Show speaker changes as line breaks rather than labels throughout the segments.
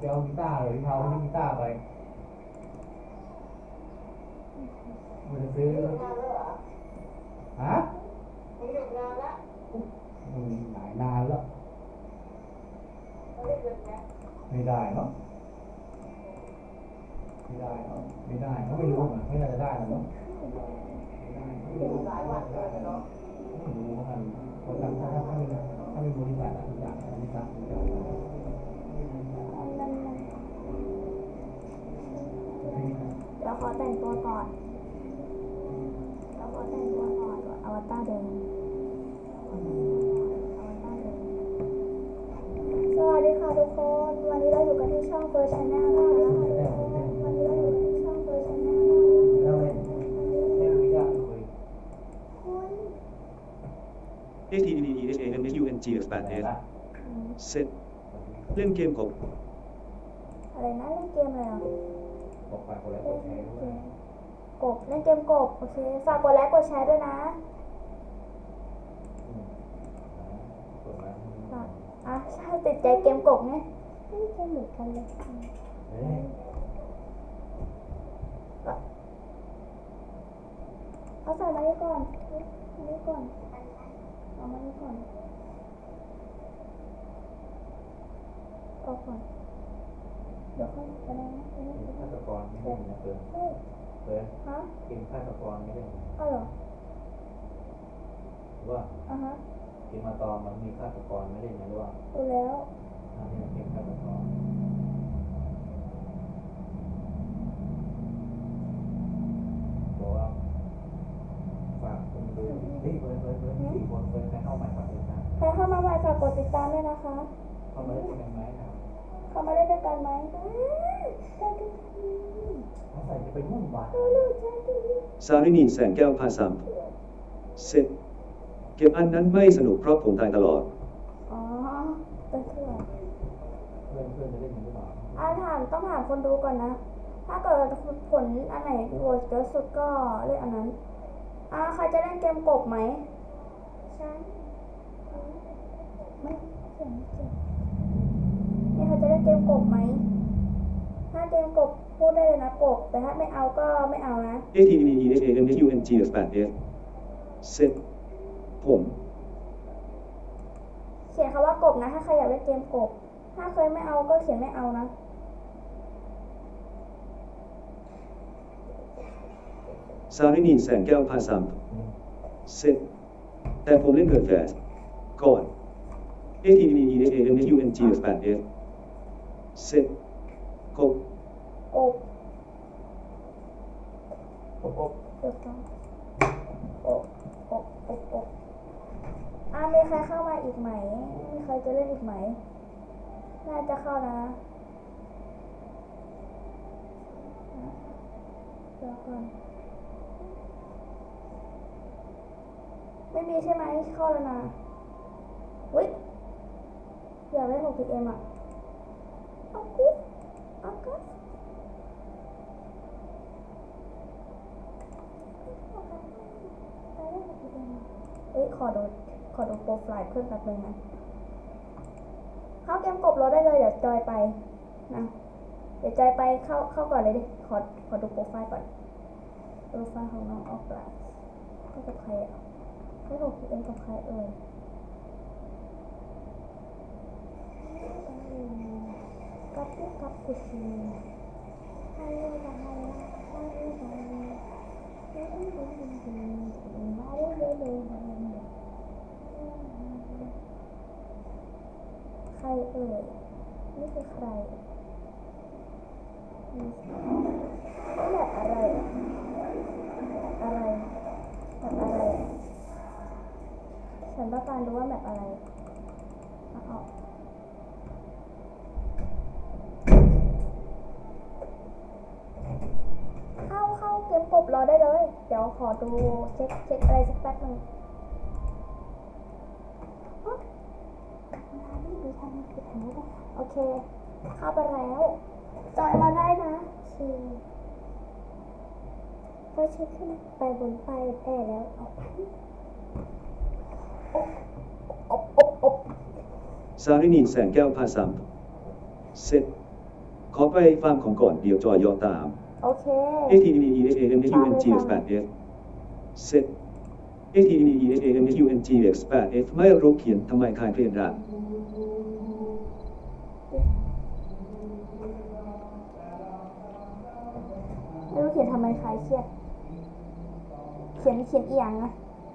ไปเอากีตาร์เลยพี่เผาที่กีตาร์ไปมันจะซื้อ
หยุดงานแล้วเหรอ
ฮะ
มึงหยุดงานแล้ว
อืมหลายนานแล้ว
เขาเรียกหยุดไหม
ไม่ได้เนาะไม่ได้เนาะไม่ได้เขาไม่รู้อะไม่น่าจะได้หรอกเนาะไม่ได้ไม่รู้
หลายวันเลยเนาะ
ไม่รู้ว่ามันคนทำถ้าถ้ามีถ้ามีบริษัทอะทุกอย่างบริษัททุกอย่างไม่มี
เดี๋ยวขอแต่งตัวก่อนเดี๋ยวขอแต่งตัวก่อนก่อนอวตารเดิมอวตารเดิมสวัสดีค่ะทุกคน วันนี้เราอยู่กันที่ช่องเฟิร์ชแนลนะคะทุกคนวันนี้เราอยู่กันที่ช่องเฟิร์ชแนล
แล้วเลยไม่รู้ยากคุย
คุณ
A T D E H A M S U N G F 8 F
อืม
เสร็จ เล่นเกมกบ
อะไรนะเล่นเกมอะไรอะ
บอกไปคนละค
เล่
น
น
ใช้
เก
ด้วย
มกบเล่นเกมกบโอเคฝากกดไลค์กดแชร์ด้วยนะ
อืมกดมา
ฝากอะใช่ติดใจเกมกบไงเล่นเกมเหมือนกันเลย
เฮ้ย
เอาใส่มานี่ก่อนมานี่ก่อนเอามานี่ก่อนเอาก่อนเดี๋ยวค่อยไปได้นะไปได้
กิน
ไป
ฆา
ได้
ตกรไม่ได้นะเฟิร์น
เฮ้ย
เฟิร์น
ฮะ
กินฆาตกรไม่ได้นะ
เอาเหรอ
หรือว่า
อะฮะ
กินมาตอมมันมีฆาตกรไม่ได้นะหรือว่า
ดูแล้ว
อันนี้มันเป็นฆาตกรบอกว่าฝากคนดูเฮ้ยเฟิร์นเฟิร์นเฟิร์นสี่คนเฟิร์นใครเข้ามาฝากเลยนะ
ใครเข้ามาใหม่ฝากกดติดตามด้วยนะคะ
เข้ามาได้ยังไงครับ
เข้ามาได้ด้วยกันไหมได้ด้วยกัน
เขาใส่จะไปนุ่มหวาน
ดูดูใจดี
สารินีแสงแก้วพาสามเสร็จเกมอันนั้นไม่สนุกเพราะผมตายตลอด
อ๋อเป็นเพื่อน
เพื่อนเพื่อนจะเล่นกันหรือเปล่า
อ่าถามต้องถามคนดูก่อนนะ ถ้าเกิดผลอันไหนโหวตเยอะสุดก็เล่นอันนั้นอ่าใครจะเล่นเกมกบไหมใช่ไม่เสียงเสียง นี่ใครจะเล่นเกมกบไหม ถ้าเกมกบพูดได้เลยนะกบ แต่ถ้าไม่เอาก็ไม่เอานะ
A T D E H A M S U N G F 8 F เสร็จผม
เขียนคำว่ากบนะ ถ้าใครอยากเล่นเกมกบ ถ้าเคยไม่เอาก็เขียนไม่เอานะ
สารินีแสงแก้วพาสามเสร็จแต่ผมเล่นเกิดแฟสก่อน A T D E H A M S U N G F 8 F เสร็จกบ
กบ
โป๊ะโป๊ะ
เดี๋ยวก่อนกบกบกบกบอ่ามีใครเข้ามาอีกไหม มีใครจะเล่นอีกไหม น่าจะเข้านะเดี๋ยวก่อนไม่มีใช่ไหมเข้าแล้วนะอุ้ยอยากเล่น 6pm อะ เอากุ๊บเอากุ๊บเฮ้ยขอดูขอดูโปรไฟล์เพื่อนแป๊บนึงนะเข้าเกมกบรถได้เลยเดี๋ยวจอยไปนะเดี๋ยวจอยไปเข้าเข้าก่อนเลยดิขอขอดูโปรไฟล์ก่อนโปรไฟล์ของน้องออกไลน์เข้ากับใครอะไม่หกเองกับใครเอ่ย กับพี่กับกุชีฮัลโหลกับฮัลโหลฮัลโหลกับฮัลโหลเฮ้ยเฮ้ยเฮ้ยเฮ้ยเฮ้ยมาเร็วเร็วเร็วเร็วเร็วใครเอ่ยนี่คือใครนี่แบบอะไร อะไรแบบอะไร ฉันต้องการรู้ว่าแบบอะไรเอาออกเข้า เข้าเกมกบรอได้เลย เดี๋ยวขอดูเช็คเช็คอะไรสักแป๊บหนึงอ๊ะมาดิดูทางโอเค เข้าไปแล้วจอยมาได้นะโอเคพอเช็คขึ้นไปบนไปแอร์แล้วอาไปอบอบอบอบ
สารินีแสงแก้วพาสามเสร็จ ขอไปฟาร์มของก่อนเดี๋ยวจอยอตาม
โอเค
A T D E S A M S U N G X 8 F Set A T D E S A M S U N G X 8 F ไม่รู้เขียนทำไมคายเพลนรัน
ไม่รู้เขียนทำไมใครเครียด เขียนเขียนเอียงนะ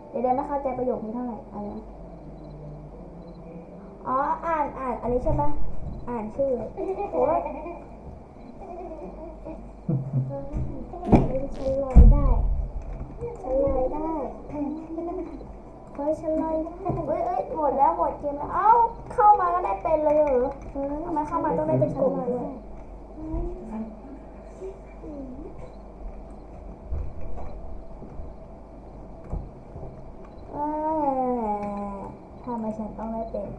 เดี๋ยวเดี๋ยวไม่เข้าใจประโยคนี้เท่าไหร่อะไรนะอ๋อ อ่าน อ่าน อันนี้ใช่ปะอ่านชื่อโอ้ย ฉันลอยได้ ฉันลอยได้ เฮ้ยฉันลอยได้เฮ้ยเอ้ยหมดแล้วหมดเกมแล้ว เอ้า เข้ามาก็ได้เป็นเลยเหรอทำไมเข้ามาต้องได้เป็นกลุ่มด้วยเอ้ยทำไมฉันต้องได้เป็น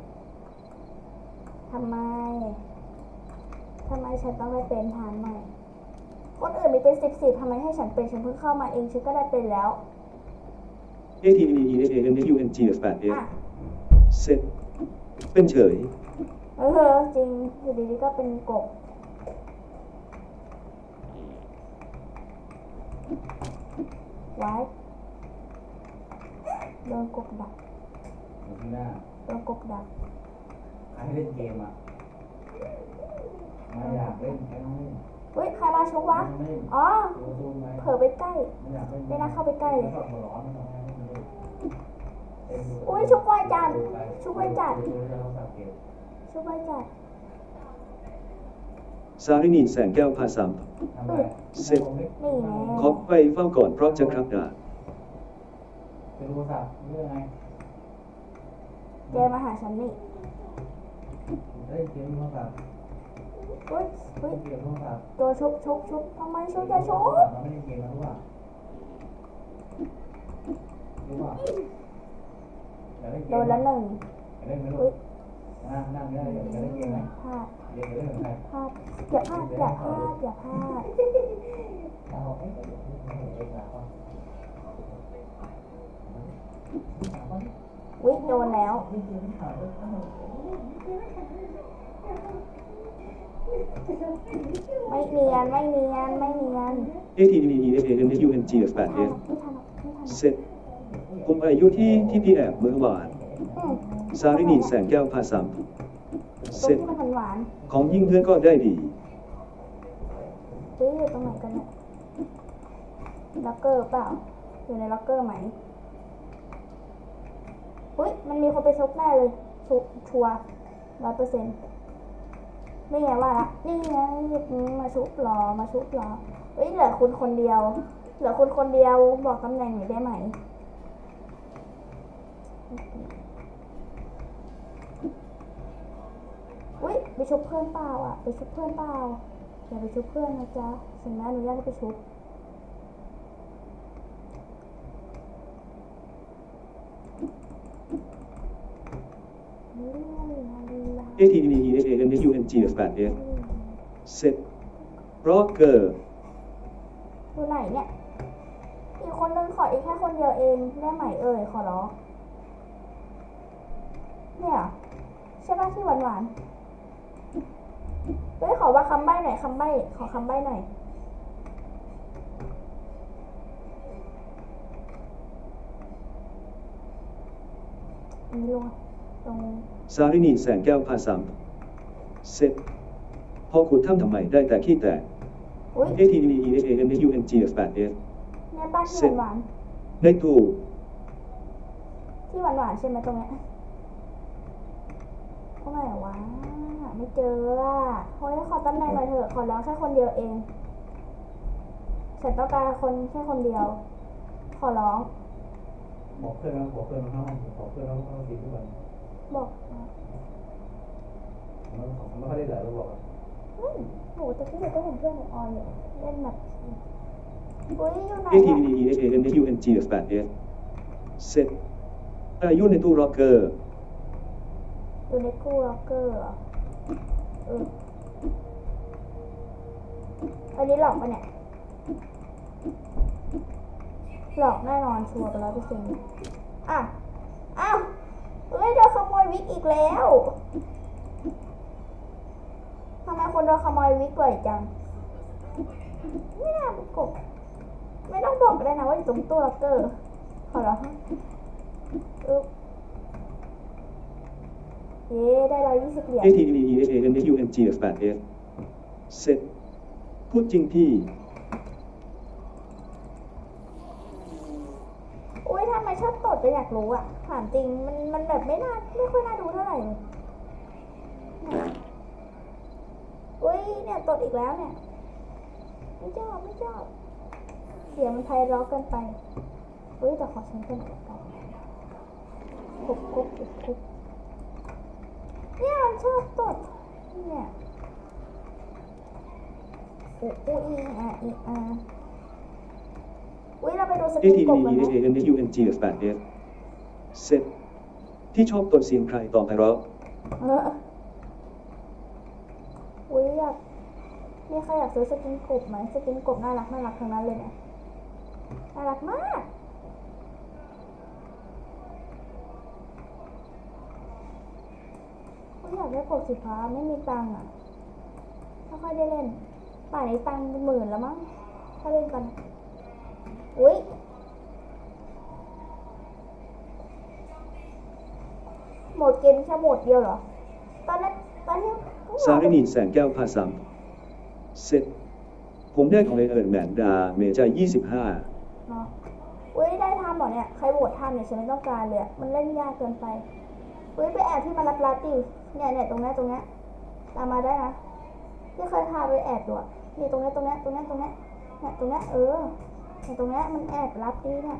ทำไม ทำไมฉันต้องได้เป็นถามหน่ คนอื่นมีเป็นสิบสิบทำไมให้ฉันเป็นฉันเพิ่งเข้ามาเองฉันก็ได้เป็นแล้ว
A T D E S A M S U N G X 8 F
อะ
Set เป็นเฉย
เออจริงอยู่ดีๆก็เป็นกบไว้โดนกบดัก
อยู่ที่หน้า
โดนกบดัก
ใครเล่นเกมอะไม่อยากเล่นแค่ต้องเล่น
เฮ้ยใครมาชุบวะ
ไม่เล่น
อ๋อ
ดูดูไหม
เผลอไปใกล้
ไม่อยากเล่น
ไม่น่าเข้าไปใกล้เลย
แล้วก็หัวร้อนไม่ต้องให้มันเล่นเล่นดู
อุ้ยชุบไวจัด
ดูไป
ชุบไวจัด
ดูแล้วเราสังเกต
ชุบไวจัด
สารินีแสงแก้วพาสัม
ทำไง
เสร็จ
นี่ไง
ขอไปเฝ้าก่อนเพราะจะครับด่า
เป็นโทรศัพท์เรื่องไง
แกมาหาฉันนี่
เล่นเกมโทรศัพท์
เฮ้ยเฮ้ย
เล่นเกมโทรศัพท์
โดนชุบชุบชุบทำไมชุบจะชุบ
มันไม่ได้เกมนะรู้ป่ะรู้ป่ะอยาก
โดนแล้วหนึ่ง
อยากเล่นไหมลู
เฮ้ย
นั่งนั่งเนี่ยอยาเล่นเกมไหม
พลาด
อยากเล่นกับใคร
พลาดอย่าพลาดอย่าพลาดอย่าพลาด
เอาเอ้ยเอ้ยเอ้ยเอ้ยเอาเอา
วิโดนแล้ว ไม่เนียน ไม่เนียน ไม่เนียน
A T D E S A M S U N G X 8
ไม่ทัน
F
หรอกไม่ทันหรอกไม่ทันหรอก
Set ผมอายุที่ที่พี่แอบเมื่อวาน
อืม
สารินีแสงแก้วพาสัม
ตรง
เสร็จ
ที่มันหวาน
ของยิ่งเพื่อนก็ได้ดี
ๆเฮ้ยอยู่ตรงไหนกันเนี่ยล็อกเกอร์เปล่า อยู่ในล็อกเกอร์ไหมอุ้ยมันมีคนไปซุกแน่เลยชุชัวร้อยเปอร์เซ็นต์ นี่ไงว่าละนี่ไงมาชุบรอมาชุบรอเฮ้ยเหลือคุณคนเดียว เหลือคุณคนเดียวบอกตำแหน่งหน่อยได้ไหมอุ้ยไปชุบเพื่อนเปล่าอะ ไปชุบเพื่อนเปล่าอย่าไปชุบเพื่อนนะจ๊ะฉันไม่อนุญาตให้ไปชุบ
A T D E S A M S U N G X 8 F Set Rocker
อยู่ไหนเนี่ยอีกคนนึงขออีกแค่คนเดียวเองได้ไหมเอ่ยขอร้องเนี่ยใช่ป่ะที่หวานหวานเฮ้ยขอว่าคำใบ้หน่อยคำใบ้ขอคำใบ้หน่อยนนี้ลง ตรง
สารินีแสงแก้วพาสัม Set พอขุดถ้ำทำไมได้แต่ขี้แตก
อุ้ย
A T D E S A M S U N G X 8 F
เนี่ยป้าที่หวานหวาน
ในตู้
ๆที่หวานหวานๆใช่ไหมตรงเนี้ยตรงไหนวะไม่เจออะเฮ้ยขอตำแหน่งหน่อยเถอะขอร้องแค่คนเดียวเองฉันต้องการคนแค่คนเดียว ขอร้อง
บอกเพื่อนว่าบอกเพื่อนมาเข้าห้องบอกเพื่อนว่าเข้าห้องสีทุกวัน
บอก
มันของไม่ค่อยได้เหลือเราบอก
เฮ้ยโหแต่ที่เด็กก็เห็นเพื่อนของออยอยู่เล่นแบบอุ้ยอยู่ไหน
A T
เนี่ย
D E S A M S U N G X 8 F Set อายุในตู้ Rocker
อยู่ในกู้ล็อกเกอร์เหรอเอออันนี้หลอกปะเนี่ย หลอกแน่นอนชัวร์ไปร้อยเปอร์เซ็นต์อะอ้าวเฮ้ยเดี๋ยวขโมยวิกอีกแล้วทำไมคนโดนขโมยวิกบ่อยจัง ไม่น่าเป็นกไม่ต้องบอกก็ได้นะว่าอยู่ตรงตู้ล็อกเกอร์ขอร้องอึ๊บเย้ได้ร้อยยี่สิบเหรียญ
ATDEA N H U N G F 8 F เสร็จพูดจริงที่
อุ้ยทำไมชอบตดจะอยากรู้อะถามจริงมันมันแบบไม่น่าไม่ค่อยน่าดูเท่าไหร่เลยอุ้ยเนี่ยตดอีกแล้วเนี่ย ไม่ชอบไม่ชอบเสียงมันไพเราะเกินไปอุ้ยแต่ขอฉันเป็นกันกุบกุบกุบกุบเนี่ยมันชอบตดเนี่ยอุ้ยอุ้ยอีอะอีอะอุ้ยเราไปดูสกิน
T D
กบกันไหม
H A N H U N G F 8 F เสร็จที่ชอบตนเสียงใครต่อไปเราะ
เอออุ้ยอยากมีใครอยากซื้อสกินกบไหมสกินกบน่ารักน่ารักทั้งนั้นเลยเนี่ยน่ารักมากอุ้ยอยากได้กบสีฟ้าไม่มีตังค์อะไม่ค่อยได้เล่นป่านนี้ตังค์เป็นหมื่นแล้วมั้งถ้าเล่นกันอุ้ย โหมดเกมแค่โหมดเดียวเหรอ ตอนนั้นตอนที่
สารินีแสงแก้วพาสัมเสร็จ ผมได้ของเลเอิร์แมนดาเมจา25
เนาะอุ้ยได้ทำเหรอเนี่ย ใครโหวตทำเนี่ยฉันไม่ต้องการเลยอะมันเล่นยากเกินไปอุ้ยไปแอบที่มารับรับดิเนี่ยเนี่ยตรงเนี้ยตรงเนี้ยตามมาได้นะที่เคยพาไปแอบดูอะนี่ตรงเนี้ยตรงเนี้ยตรงเนี้ยตรงเนี้ยเนี่ยตรงเนี้ยเออเนี่ยตรงเนี้ยมันแอบรับดิเนี่ย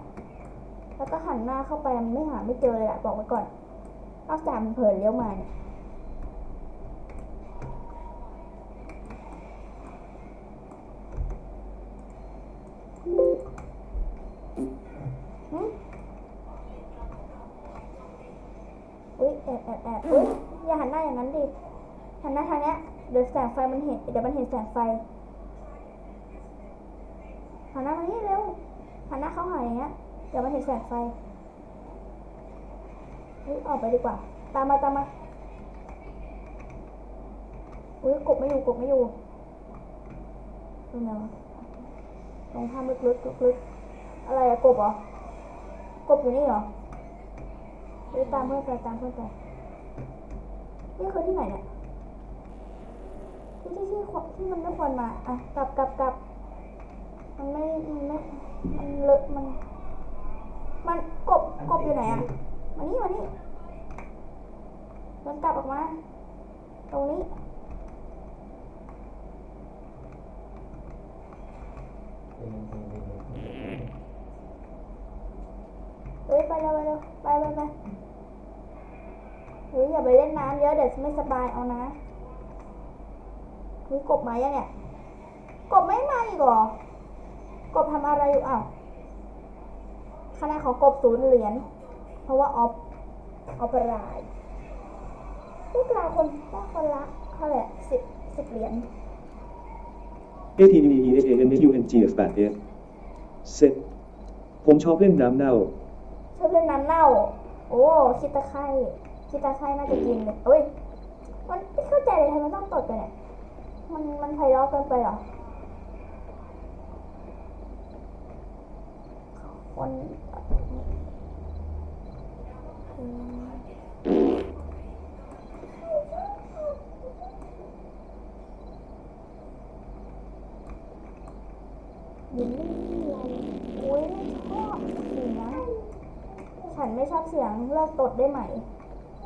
แล้วก็หันหน้าเข้าไปมันไม่หาไม่เจอเลยอะบอกไว้ก่อน นอกจามเผลอเลี้ยวมาเนี่ยอุ้ยแอบแอบแอบอุ้ยอย่าหันหน้าอย่างนั้นดิ หันหน้าทางเนี้ย เดี๋ยวแสงไฟมันเห็น เดี๋ยวมันเห็นแสงไฟ หันหน้ามานี่เร็ว หันหน้าเข้าหาอย่างเงี้ย เดี๋ยวมันเห็นแสงไฟ อุ้ยออกไปดีกว่า ตามมาตามมาอุ้ยกบไม่อยู่กบไม่อยู่ตรงไหนวะตรงถ้ำลึกๆลึกๆอะไรอะกบเหรอกบอยู่นี่เหรอไปตามเพื่อนไปตามเพื่อนไปนี่คือที่ไหนเนี่ยที่ที่ที่ที่มันไม่ควรมาอะกลับกลับกลับมันไม่มันไม่มันเลอะมัน มันกบกบอยู่ไหนอะ มานี่มานี่มันกลับออกมา ตรงนี้ เฮ้ยไปเร็วไปเร็วไปไปไปเฮ้ยอย่าไปเล่นน้ำเยอะเดี๋ยวไม่สบายเอานะเฮ้ยกบมายังเนี่ย กบไม่มาอีกหรอ กบทำอะไรอยู่อ้าวคะแนนของกบศูนย์เหรียญ เพราะว่าออฟออฟรายพวกเราคนได้คนละเท่าไหร่สิบสิบเหรียญ
A T D E H A N H U N G F 8 F เสร็จผมชอบเล่นน้ำเน่า
ชอบเล่นน้ำเน่า โอ้คิดตะไคร่คิดตะไคร่น่าจะกินเลยเอ้ย มันไม่เข้าใจเลยทำไมต้องตดกันเนี่ย มันมันไพเราะเกินไปเหรอ คน ยิ้มอะไรอุ้ยไม่ชอบเสียงฉันไม่ชอบเสียงเลิกตดได้ไหมอ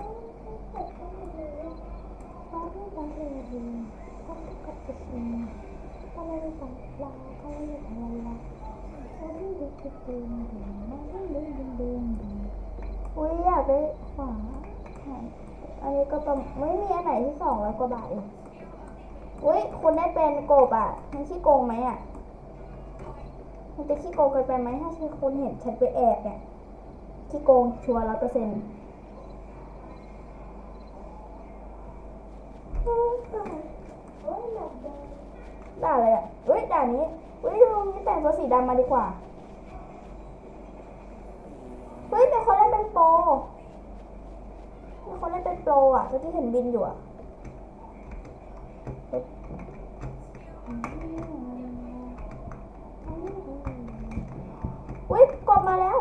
ุ้ยอ อุ้ยอยากได้ขวาอันนี้ก็ประมาณไม่มีอันไหนที่สองร้อยกว่าบาทเองอุ้ยคุณได้เป็นโกบอะมันขี้โกงไหมอะมันจะขี้โกงเกินไปไหมถ้าคุณเห็นฉันไปแอบเนี่ยขี้โกงชัวร์ร้อยเปอร์เซ็นต์ด่าอะไรอะอุ้ยด่านี้อุ้ยดูนี้แต่งตัวสีดำมาดีกว่า เฮ้ยมีคนเล่นเป็นโปรมีคนเล่นเป็นโปรอะเมื่อกี้เห็นบินอยู่อะเฮ้ยกลบมาแล้ว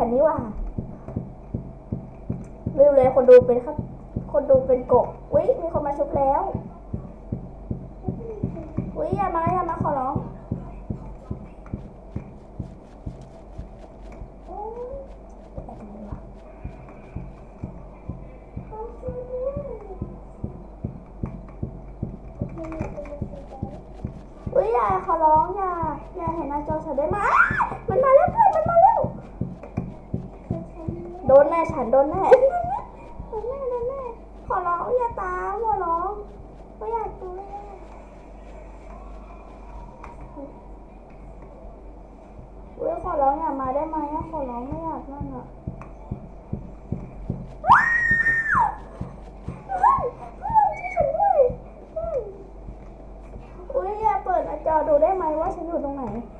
ห็นหน้าจอฉันนี่หว่าลืมเลยคนดูเป็นครับ คนดูเป็นกบอุ้ยมีคนมาชุบแล้วอุ้ยอย่ามาอย่ามาขอร้องอุ้ยอย่าขอร้องอย่าอย่าเห็นหน้าจอฉันได้ไหม โดนแน่ฉันโดนแน่โดนแน่โดนแน่ขอร้องอย่าตามขอร้องไม่อยากดูเลยเว้ยขอร้องอย่ามาได้ไหมอะขอร้องไม่อยากนั่นอะเฮ้ยเพื่อนช่วยฉันด้วยเฮ้ยอุ้ยอ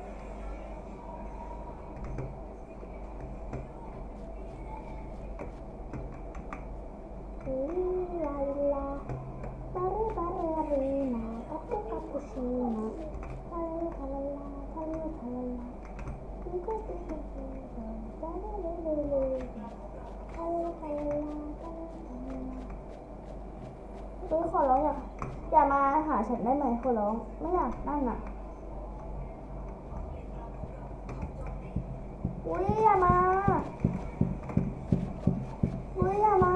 ดูปาปูนร้องอย่าอย่ามาหาฉันได้ไหมคนร้องไม่อยากนั่นอะอุ้ยอย่ามาอุ้ยอย่ามา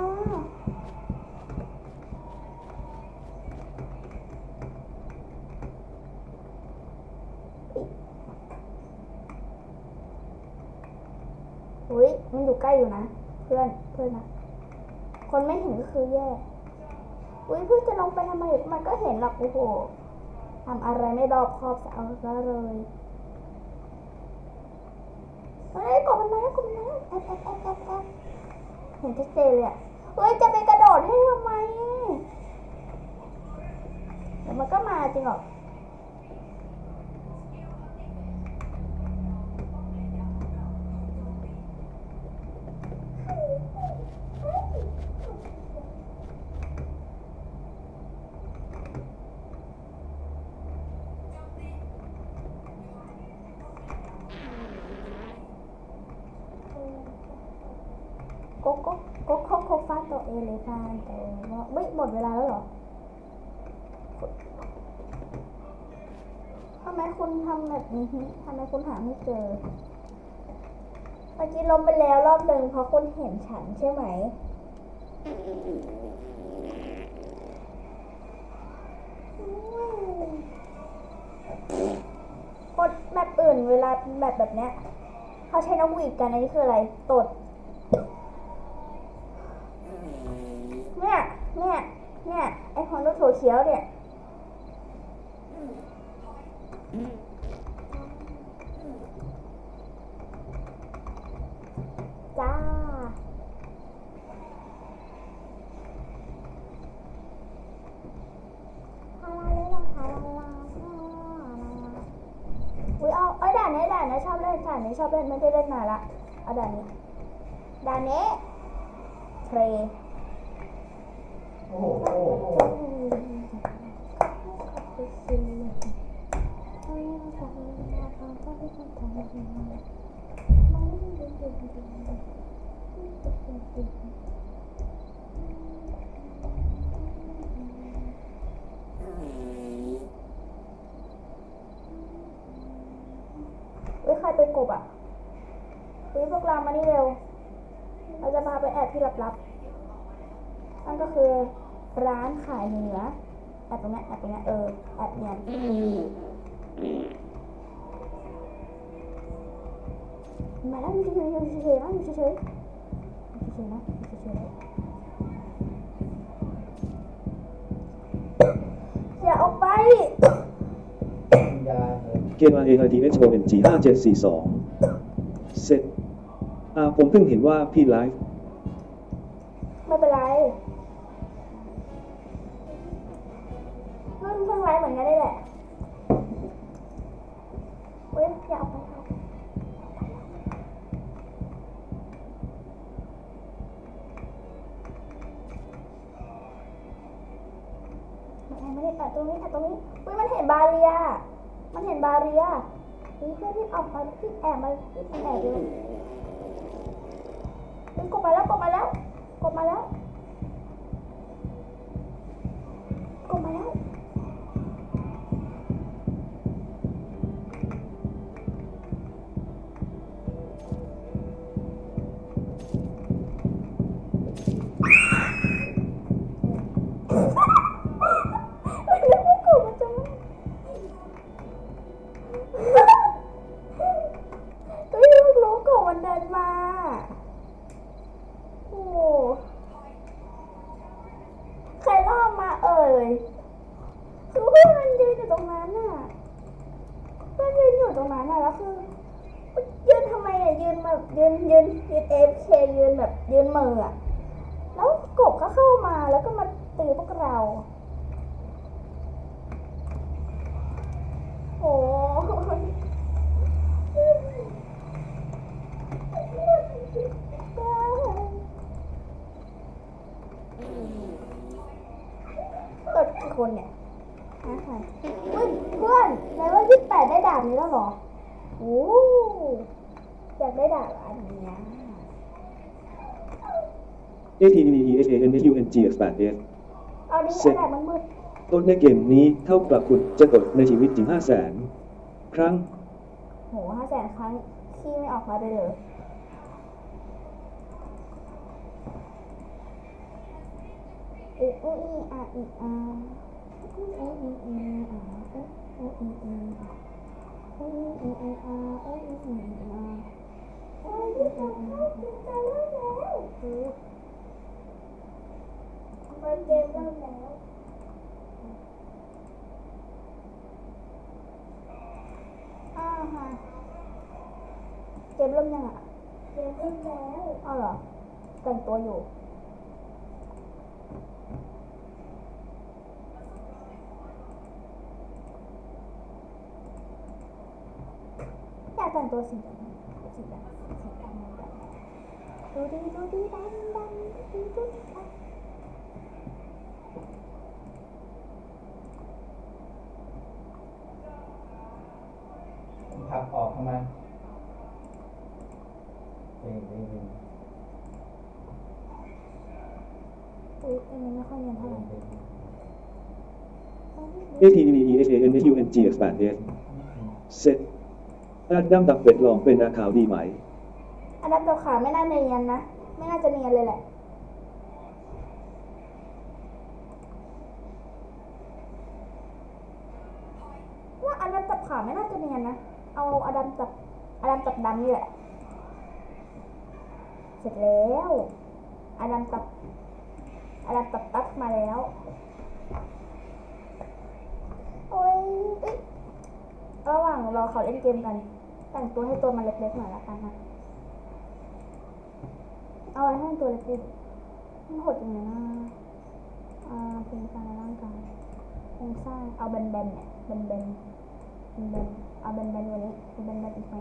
อุ้ยมัน อยู่นะ เพื่อนเพื่อนนะคนไม่เห็นก็คือแย่อุ้ยเพื่อนจะลงไปทำไมมันก็เห็นหรอกโอ้โหทำอะไรไม่รอบคอบจะเอาซะเลยเฮ้ยกบมันมาแล้วกบมันมาแล้วแอบแอบแอบแอบแอบเห็นชัดเจนเลยอะเฮ้ยจะไปกระโดดให้ทำไมเดี๋ยวมันก็มาจริงหรอก โกโก้ โกโก้โคฟาโตเอเลฟานโตเฮ้ยหมดเวลาแล้วเหรอทำไมคุณทำแบบนี้ทำไมคุณหาไม่เจอเมื่อกี้ลมไปแล้วรอบหนึ่งเพราะคุณเห็นฉันใช่ไหมคนแบบอื่นเวลาแบบแบบเนี้ยเขาใช้นกหวีดกันอันนี้คืออะไรตด เนี่ย เนี่ย เนี่ยไอคอนรถโถเขียวเนี่ยจ้าฮาลาเลลาฮาลาลาฮาลาลาอุ้ยเอาเอ้ยด่านนี้ด่านนี้ชอบเล่นด่านนี้ชอบเล่นไม่ได้เล่นนานละเอาด่านนี้ด่านนี้เทร
โอ้โหโอ้โห
เฮ้ยใครเป็นกบอะเฮ้ยพวกเรามานี่เร็ว เราจะพาไปแอบที่ลับๆ นั่นก็คือร้านขายเนื้อแอบตรงเนี้ยแอบตรงเนี้ยเออแอบเนียนมาแล้วอยู่เฉยๆอยู่เฉยๆนะอยู่เฉยๆอยู่เฉยๆนะอยู่เฉยๆนะอย่าออกไป
วิญญาณเลย
เกม R A I D X O N G 5 7 4 2เสร็จอ่าผมเพิ่งเห็นว่าพี่ไลฟ์
ไม่เป็นไร ไลฟ์เหมือนกันได้แหละเว้ยอย่าเอาไปเอาไม่ได้ไม่ได้แอบตรงนี้แอบตรงนี้อุ้ยมันเห็นบาเรีย มันเห็นบาเรียเฮ้ยเพื่อนที่ออกมาที่แอบมาที่แอบเฮ้ยกดมาแล้วกดมาแล้วกดมาแล้ว แบบยืนยืนยืนเอฟเคยืนแบบยืนมืออะแล้วกบก็เข้ามาแล้วก็มาตีพวกเราโอ้กดกี่คนเนี่ยห้าคนเฮ้ยเพื่อนไหนว่ายี่สิบแปดได้ดาบนี้แล้วเหรอ โอ้ อยากได้ดาบอันเนี้ย
A T D E H A N H U N G X 8 F
เอาดิ
เสร็
เอา
จ
ดาบมันมืด
ต้นในเกมนี้เท่ากับคุณจะกดในชีวิตจริง5 0 0แสนครั้ง
โหห้าแสนครั้งขี้ไม่ออกมาเลยเหรออุอุอีอาอีอาอุอุอีอีอาอุอุอีอีอาอุอุอีอีอาอุอุอีอีอา มันเกมเริ่มแล้วอ่าฮะเกมเริ่มยังอะเกมเริ่มแล้วอ้าวเหรอแต่งตัวอยู่อยากแต่งตัวสีดำสีดำสีดำ
ขับออกทำไมเองเองเอง
อุ้ยอันนี้ไม่ค่อยเนียนเท่าไหร่
A T D E H A N H U N G X 8 F เสร็จอาดำตับเป็ดลองเป็นอาขาวดีไหม
อันดับตัวขาไม่น่าเนียนนะ ไม่น่าจะเนียนเลยแหละว่าอันดัมจับขาไม่น่าจะเนียนนะ เอาอดัมจับอดัมจับดำนี่แหละ เสร็จแล้วอดัมจับอดัมจับตัดมาแล้วโอ้ยเอ้ยระหว่างรอเขาเล่นเกมกัน แต่งตัวให้ตัวมันเล็กๆหน่อยละกันนะ เอาไว้ให้ตัวเล็กๆมันหดยังไงนะอ่าโครงสร้างร่างกายโครงสร้างเอาแบนๆเนี่ยแบนๆแบนๆเอาแบนๆว่านี้แบนๆอีกไหม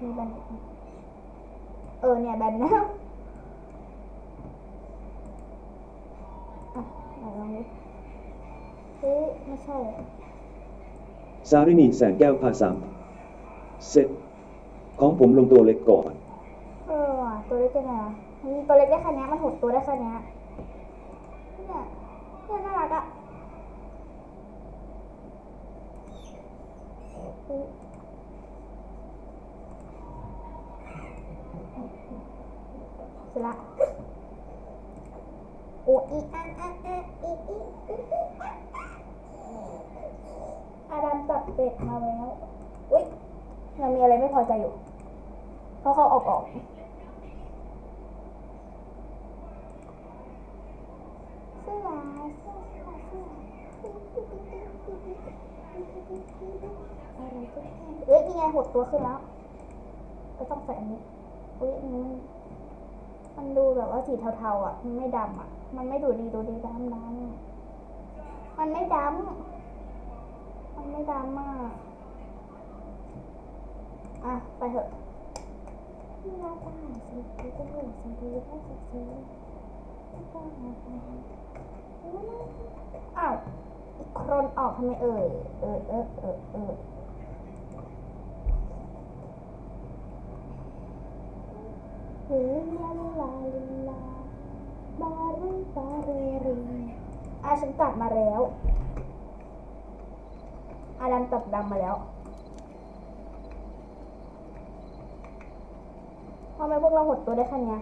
มีแบนเออเนี่ยแบนแล้วอะลองดิเฮ้ยไม่ใช่
สารินีแสงแก้วพาสามเสร็จของผมลงตัวเล็กก่อน
เออว่ะตัวเล็กยังไงอะมันตัวเล็กได้แค่เนี้ยมันหดตัวได้แค่เนี้ยเนี่ยเนี่ยน่ารักอะอุ๊ยเสละโอ้อีอันอันอันอีอีอีอีอาดัมจับ เป็ดมาแล้วอุ้ยยังมีอะไรไม่พอใจอยู่เขาเขาออกออกเสื้อเสื้อเอเสื้ออะยังไงหดตัวขึ้นแล้ว ก็ต้องใส่อันนี้อุ้ยนนี้มันดูแบบว่าสีเทาๆอะ มันไม่ดำอะ มันไม่ดูดีดูดีดำดำมันไม่ดำ ไม่ดำอะอะ ไปเถอะหน้าตาสีสีจมูกสีดีให้สีสีหน้าตาสีอ้าวอีกครนออกทำไมเอ่ย เออเออเออเออลิลาลิลาลลาบาริบาเรรีอะฉันกลับมาแล้ว อาดัมตับดำมาแล้วทำไมพวกเราหดตัวได้แค่เนี้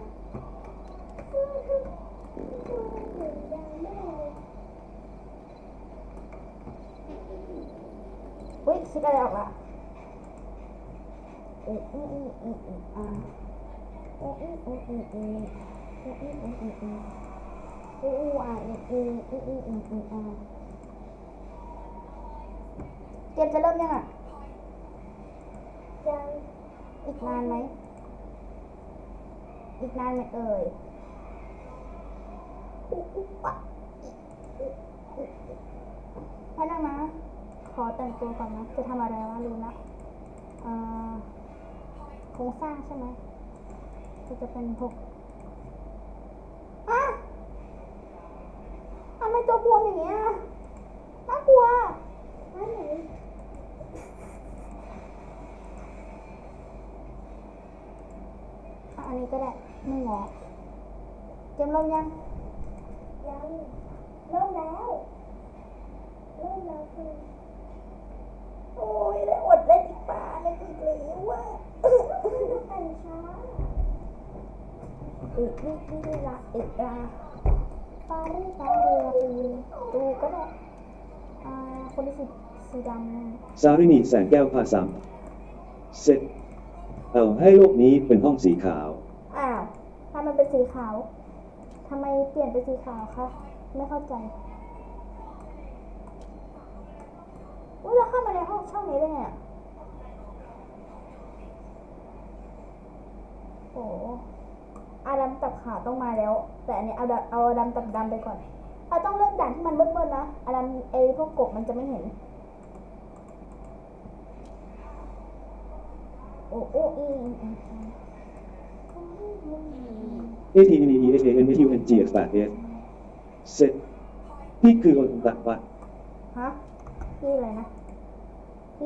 อุ้ยคิดอะไรออกละอืออืออืออืออืออ่าอืออืออืออืออืออืออืออืออืออืออืออืออืออืออืออืออืออืออ่า เกมจะเริ่มยังอะ ยังอีกนานไหม อีกนานไหมเอ่ยอุ๊บอุ๊บปะนั่งนะ ขอแต่งตัวก่อนนะ จะทำอะไรวะลืมละอ่อโครงสร้างใช่ไหมก็จะเป็นพวกอะทำไมตัวบวมอย่างเงี้ย น่ากลัวนั่นไหน อะอันนี้ก็ได้ไม่งอเตรียมเริ่มยังยังเริ่มแล้วเริ่มแล้วคือโอ้ยได้อดเล่นอีกปลาเล่นอีกแล้วว่ะแต่งช้าอีกนี่นี่ละอีกละปลาเล่นปลาเรือปีดูก็ได้อ่าคนที่สีสีดำ
ซารินีแสงแก้วพาซ้ำเสร็จเอาให้โลกนี้เป็นห้องสีขาว
อ้าวถ้า มันเป็นสีขาวทำไมเปลี่ยนเป็นสีขาวคะ ไม่เข้าใจอุ้ยเราเข้ามาในห้องช่องนี้ได้ไงอะโอ้อาดำตับขาวต้องมาแล้ว แต่อันนี้เอาดำเอาดำตับดำไปก่อนเราต้องเลือกด่านที่มันมืดๆนะอาดำไอพวกกบมันจะไม่เห็น โอ้โอ้อีอีอีอี
A T N E E H A N H U N G X 8 F เสร็จนี่คือคนตัดวัด
ฮะนี่อะไรนะ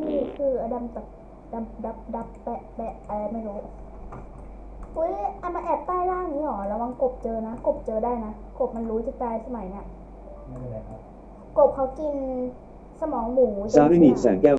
นี่คืออดัมตับดับดับดับแปะแปะอะไรไม่รู้อุ้ยเอามาแอบใต้ล่างนี้หรอระวังกบเจอนะ กบเจอได้นะ กบมันรู้จะตายสมัยเนี้ย
ไม่เป็นไรครับ
กบเขากินสมองหมู
ซารินีแสงแก้ว